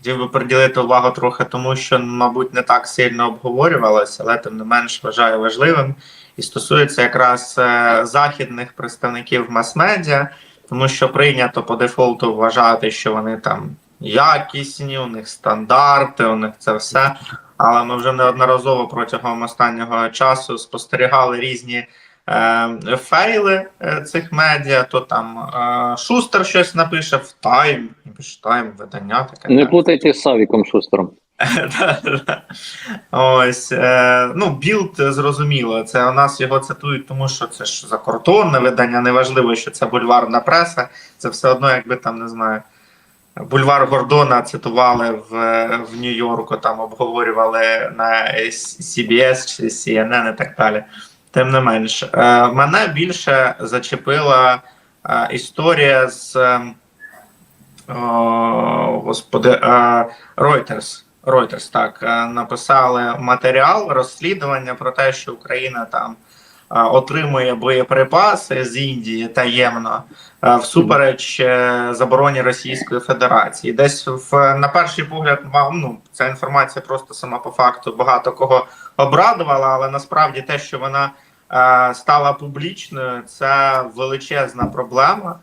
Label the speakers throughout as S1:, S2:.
S1: хотів би приділити увагу трохи тому, що, мабуть, не так сильно обговорювалося, але тим не менш вважаю важливим і стосується якраз е, західних представників мас-медіа, тому що прийнято по дефолту вважати, що вони там якісні, у них стандарти, у них це все. Але ми вже неодноразово протягом останнього часу спостерігали різні фейли е, цих медіа. То там е, Шустер щось напише в Тайм, Тайм, видання таке.
S2: Не плутайте з Савіком Шустером.
S1: Ось е, ну білд зрозуміло. Це у нас його цитують, тому що це ж закордонне видання. Неважливо, що це бульварна преса. Це все одно, якби там не знаю. Бульвар Гордона цитували в, в Нью-Йорку, там обговорювали на CBS чи CNN і так далі. Тим не менш, е, мене більше зачепила е, історія з е, о, господи, е, Reuters. Reuters так написали матеріал розслідування про те, що Україна там отримує боєприпаси з Індії таємно всупереч е, забороні Російської Федерації. Десь в на перший погляд, ну ця інформація просто сама по факту багато кого обрадувала, але насправді те, що вона е, стала публічною, це величезна проблема.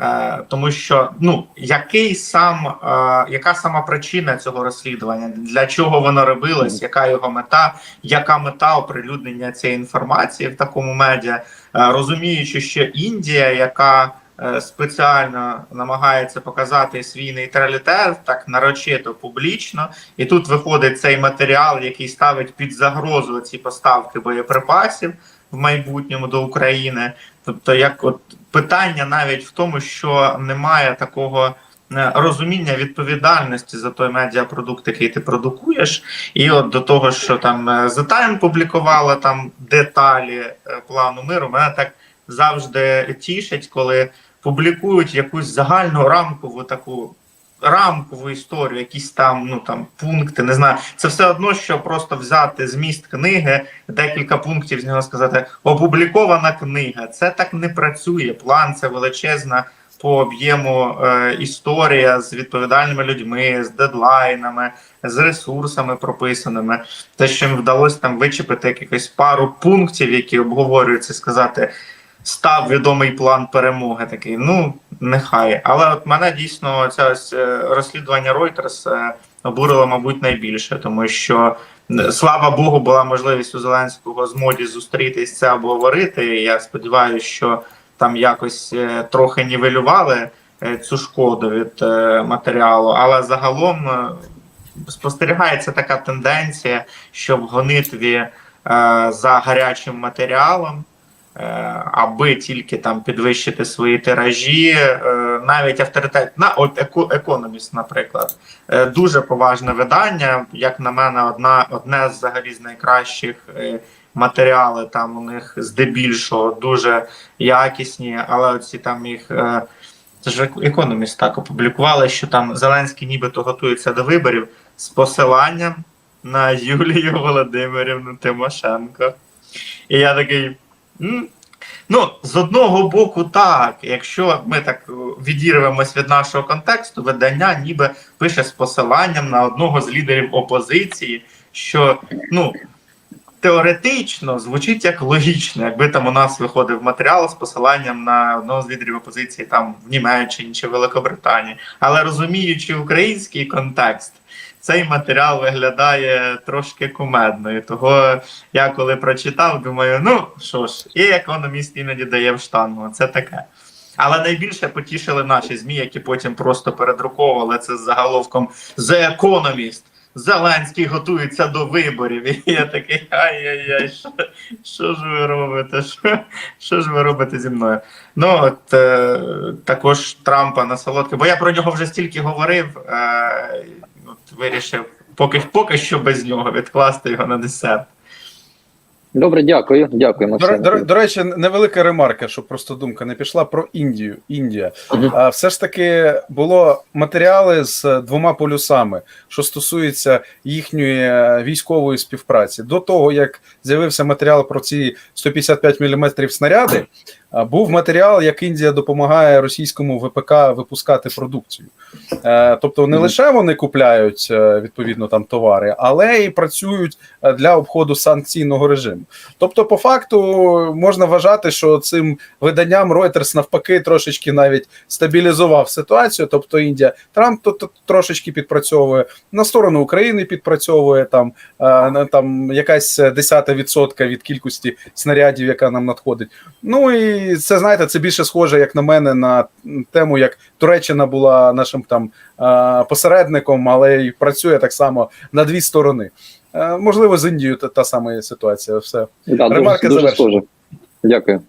S1: Е, тому що ну який сам е, яка сама причина цього розслідування, для чого воно робилось, яка його мета, яка мета оприлюднення цієї інформації в такому медіа, Е, розуміючи, що Індія, яка е, спеціально намагається показати свій нейтралітет так нарочито публічно, і тут виходить цей матеріал, який ставить під загрозу ці поставки боєприпасів в майбутньому до України. Тобто, як от питання навіть в тому, що немає такого е, розуміння відповідальності за той медіапродукт, який ти продукуєш, і от до того, що там е, The Time публікувала там деталі е, плану миру, мене так завжди тішить, коли публікують якусь загальну рамкову таку. Рамкову історію, якісь там ну там пункти, не знаю. Це все одно, що просто взяти зміст книги, декілька пунктів з нього сказати. Опублікована книга. Це так не працює. План це величезна по об'єму е, історія з відповідальними людьми, з дедлайнами, з ресурсами прописаними. Те, що їм вдалося там вичепити якихось пару пунктів, які обговорюються, сказати. Став відомий план перемоги такий. Ну нехай. Але от мене дійсно це ось е, розслідування Reuters е, обурило, мабуть, найбільше, тому що слава Богу, була можливість у Зеленського з моді зустрітись це обговорити. Я сподіваюся, що там якось е, трохи нівелювали цю шкоду від матеріалу. Але загалом спостерігається така тенденція, що в гонитві е, за гарячим матеріалом. Е, аби тільки там підвищити свої тиражі, е, навіть авторитет на от Економіст, наприклад, Е, дуже поважне видання. Як на мене, одна одне з взагалі з найкращих матеріали. Там у них здебільшого дуже якісні, але оці там їх. Це ж економіст так опублікували, що там Зеленський нібито готується до виборів з посиланням на Юлію Володимирівну Тимошенко. І я такий. Ну, з одного боку, так. Якщо ми так відірвемось від нашого контексту, видання ніби пише з посиланням на одного з лідерів опозиції, що ну теоретично звучить як логічно, якби там у нас виходив матеріал з посиланням на одного з лідерів опозиції там в Німеччині чи Великобританії. Але розуміючи український контекст, цей матеріал виглядає трошки кумедно. І того я коли прочитав, думаю, ну що ж, і економіст іноді дає в штангу. Це таке. Але найбільше потішили наші ЗМІ, які потім просто передруковували це з заголовком The Economist. Зеленський готується до виборів. І я такий ай-яй-яй, що, що ж ви робите? Що, що ж ви робите зі мною? Ну от е, також Трампа на солодке, бо я про нього вже стільки говорив. Е, вирішив поки, поки що без нього відкласти його на десерт.
S2: Добре, дякую. Дякую,
S3: До,
S2: Максим.
S3: до, до речі, невелика ремарка, щоб просто думка не пішла про Індію. Індія. А все ж таки було матеріали з двома полюсами, що стосується їхньої е, військової співпраці. До того як з'явився матеріал про ці 155 мм снаряди, був матеріал, як Індія допомагає російському ВПК випускати продукцію. Е, Тобто не лише вони купляють е, відповідно там товари, але і працюють е, для обходу санкційного режиму. Тобто, по факту можна вважати, що цим виданням Reuters навпаки трошечки навіть стабілізував ситуацію. Тобто Індія Трамп то, то трошечки підпрацьовує на сторону України, підпрацьовує там, там якась десята відсотка від кількості снарядів, яка нам надходить. Ну і це знаєте, це більше схоже, як на мене, на тему, як Туреччина була нашим там посередником, але й працює так само на дві сторони. Е, Можливо, з Індією та, та сама ситуація. Все
S2: Да, дуже,
S3: Ремарки
S2: дуже
S3: завершені.
S2: схоже. Дякую.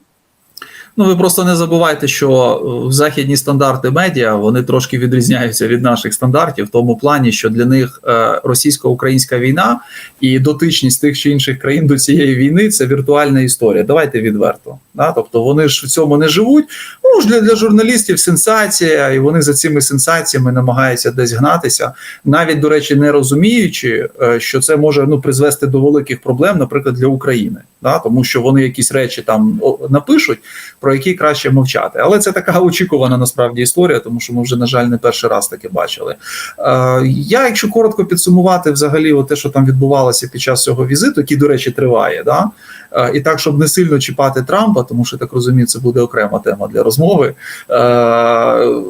S4: Ну, ви просто не забувайте, що е, західні стандарти медіа вони трошки відрізняються від наших стандартів, в тому плані, що для них е, російсько-українська війна і дотичність тих чи інших країн до цієї війни це віртуальна історія. Давайте відверто. Да? Тобто вони ж в цьому не живуть. Ну ж для, для журналістів сенсація, і вони за цими сенсаціями намагаються десь гнатися, навіть до речі, не розуміючи, е, що це може ну призвести до великих проблем, наприклад, для України, да? тому що вони якісь речі там напишуть про які краще мовчати. Але це така очікувана насправді історія, тому що ми вже, на жаль, не перший раз таке бачили. Е, я, якщо коротко підсумувати, взагалі, те, що там відбувалося під час цього візиту, який, до речі, триває, да? Е, і так, щоб не сильно чіпати Трампа, тому що так розумію, це буде окрема тема для розмови. Е,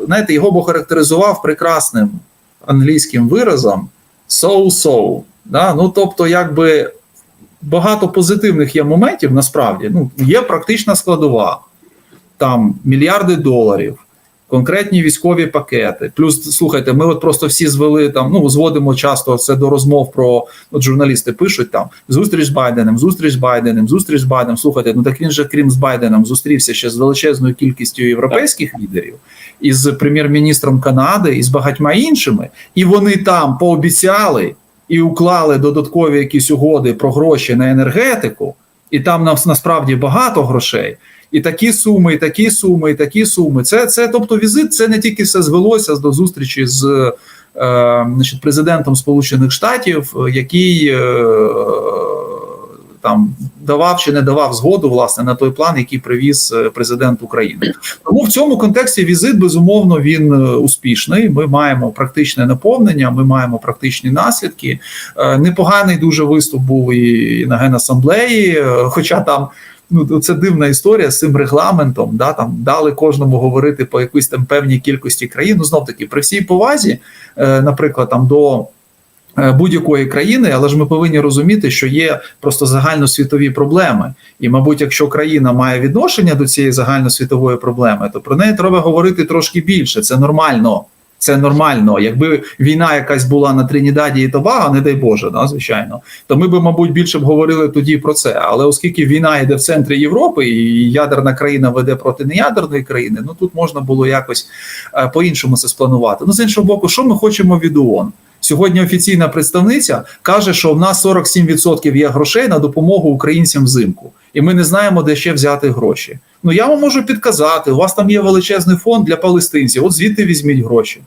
S4: знаєте, його б охарактеризував прекрасним англійським виразом so-so. Да? Ну, тобто, якби багато позитивних є моментів, насправді. Ну, є практична складова там мільярди доларів, конкретні військові пакети. Плюс, слухайте, ми от просто всі звели там, ну зводимо часто це до розмов про от журналісти пишуть там зустріч з Байденом, зустріч з Байденом, зустріч з Байденом. Слухайте, ну так він же, крім з Байденом, зустрівся ще з величезною кількістю європейських лідерів, із прем'єр-міністром Канади і з багатьма іншими, і вони там пообіцяли і уклали додаткові якісь угоди про гроші на енергетику, і там нас насправді багато грошей. І такі суми, і такі суми, і такі суми. Це, це тобто, візит це не тільки все звелося до зустрічі з е, значить, президентом Сполучених Штатів, який е, там давав чи не давав згоду власне на той план, який привіз е, президент України. Тому в цьому контексті візит безумовно він е, успішний. Ми маємо практичне наповнення, ми маємо практичні наслідки. Е, Непоганий дуже виступ був і на генасамблеї, хоча там. Ну, це дивна історія з цим регламентом. Да, там дали кожному говорити по якійсь там певній кількості країн. Ну, знов таки, при всій повазі, е, наприклад, там до е, будь-якої країни, але ж ми повинні розуміти, що є просто загальносвітові проблеми. І, мабуть, якщо країна має відношення до цієї загальносвітової проблеми, то про неї треба говорити трошки більше. Це нормально. Це нормально. Якби війна якась була на Тринідаді і Тобаго, не дай Боже, да, звичайно, то ми би, мабуть, більше б говорили тоді про це. Але оскільки війна йде в центрі Європи, і ядерна країна веде проти неядерної країни, ну тут можна було якось е, по-іншому це спланувати. Ну, з іншого боку, що ми хочемо від ООН? Сьогодні офіційна представниця каже, що в нас 47% є грошей на допомогу українцям взимку, і ми не знаємо, де ще взяти гроші. Ну я вам можу підказати, у вас там є величезний фонд для палестинців. От звідти візьміть гроші.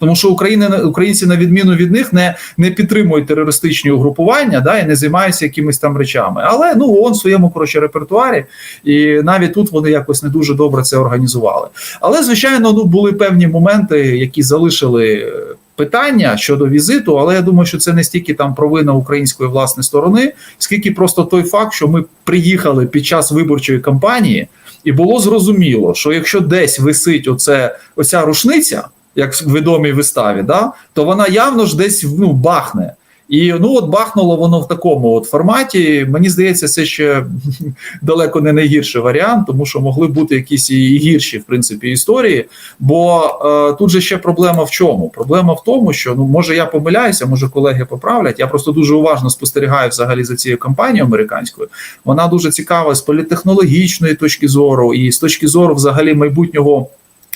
S4: Тому що Україна, українці, на відміну від них, не, не підтримують терористичні угрупування да, і не займаються якимись там речами. Але ну ООН в своєму коротше репертуарі, і навіть тут вони якось не дуже добре це організували. Але звичайно, ну були певні моменти, які залишили е, питання щодо візиту. Але я думаю, що це не стільки там провина української власної сторони, скільки просто той факт, що ми приїхали під час виборчої кампанії, і було зрозуміло, що якщо десь висить оце, оця рушниця як в відомій виставі, да, то вона явно ж десь ну, бахне. І ну от бахнуло воно в такому от форматі. Мені здається, це ще далеко не найгірший варіант, тому що могли бути якісь і гірші в принципі історії. Бо е, тут же ще проблема в чому? Проблема в тому, що ну може я помиляюся, може колеги поправлять. Я просто дуже уважно спостерігаю взагалі за цією кампанією американською. Вона дуже цікава з політехнологічної точки зору, і з точки зору взагалі майбутнього.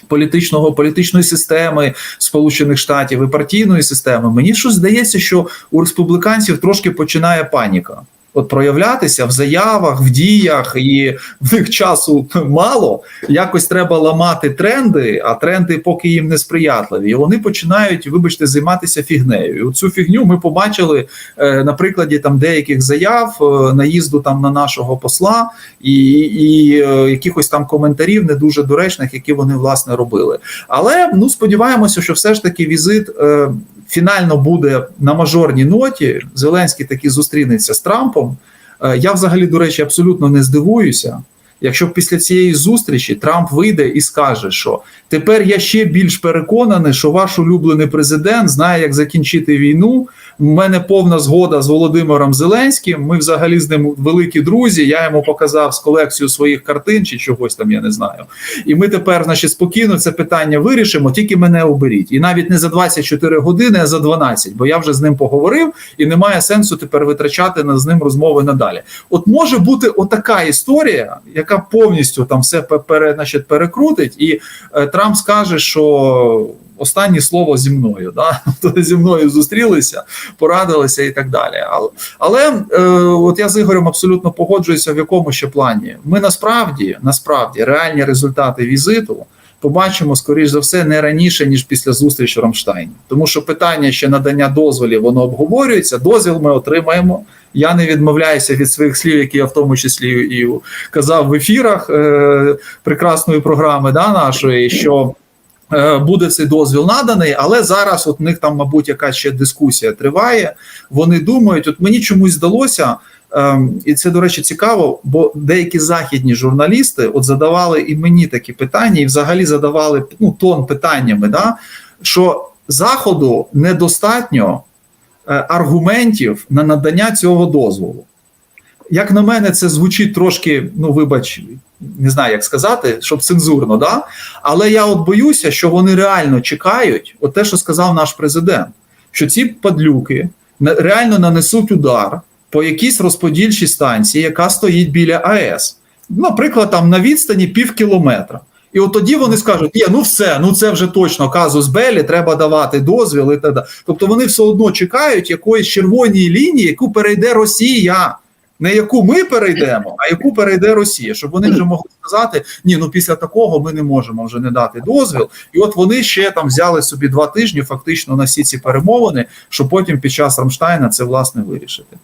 S4: Політичного політичної системи Сполучених Штатів і партійної системи мені щось здається, що у республіканців трошки починає паніка. От проявлятися в заявах, в діях, і в них часу мало. Якось треба ламати тренди, а тренди поки їм не сприятливі. І вони починають, вибачте, займатися фігнею. І Оцю фігню ми побачили е, на прикладі там деяких заяв, е, наїзду там на нашого посла і, і е, якихось там коментарів не дуже доречних, які вони власне робили. Але ну сподіваємося, що все ж таки візит. Е, Фінально буде на мажорній ноті. Зеленський таки зустрінеться з Трампом. Е, Я взагалі, до речі, абсолютно не здивуюся, якщо після цієї зустрічі Трамп вийде і скаже, що тепер я ще більш переконаний, що ваш улюблений президент знає, як закінчити війну. У мене повна згода з Володимиром Зеленським. Ми взагалі з ним великі друзі. Я йому показав з колекцію своїх картин чи чогось там, я не знаю. І ми тепер, значить, спокійно це питання вирішимо, тільки мене оберіть. І навіть не за 24 години, а за 12, бо я вже з ним поговорив, і немає сенсу тепер витрачати на з ним розмови надалі. От може бути отака історія, яка повністю там все пе- пере, значить, перекрутить, і е, Трамп скаже, що. Останнє слово зі мною, да? Тобто зі мною зустрілися, порадилися і так далі. Але, але е, от я з Ігорем абсолютно погоджуюся, в якому ще плані. Ми насправді, насправді, реальні результати візиту побачимо, скоріш за все, не раніше, ніж після зустрічі в Рамштайні. Тому що питання ще надання дозволів, воно обговорюється. Дозвіл ми отримаємо. Я не відмовляюся від своїх слів, які я в тому числі і казав в ефірах е, прекрасної програми да, нашої, що буде цей дозвіл наданий, але зараз от в них там, мабуть, якась ще дискусія триває. Вони думають, от мені чомусь здалося. Ем, і це, до речі, цікаво, бо деякі західні журналісти от задавали і мені такі питання, і взагалі задавали ну, тон питаннями, да, що Заходу недостатньо е, аргументів на надання цього дозволу. Як на мене, це звучить трошки, ну вибач, не знаю, як сказати, щоб цензурно, да? але я от боюся, що вони реально чекають, от те, що сказав наш президент, що ці падлюки реально нанесуть удар по якійсь розподільчій станції, яка стоїть біля АЕС, наприклад, там на відстані пів кілометра. І от тоді вони скажуть: ні, ну все, ну це вже точно казус Белі, треба давати дозвіл і так далі. Тобто вони все одно чекають якоїсь червоної лінії, яку перейде Росія. Не яку ми перейдемо, а яку перейде Росія, щоб вони вже могли сказати: ні, ну після такого ми не можемо вже не дати дозвіл. І от вони ще там взяли собі два тижні, фактично на всі ці перемовини, щоб потім під час Рамштайна це власне вирішити.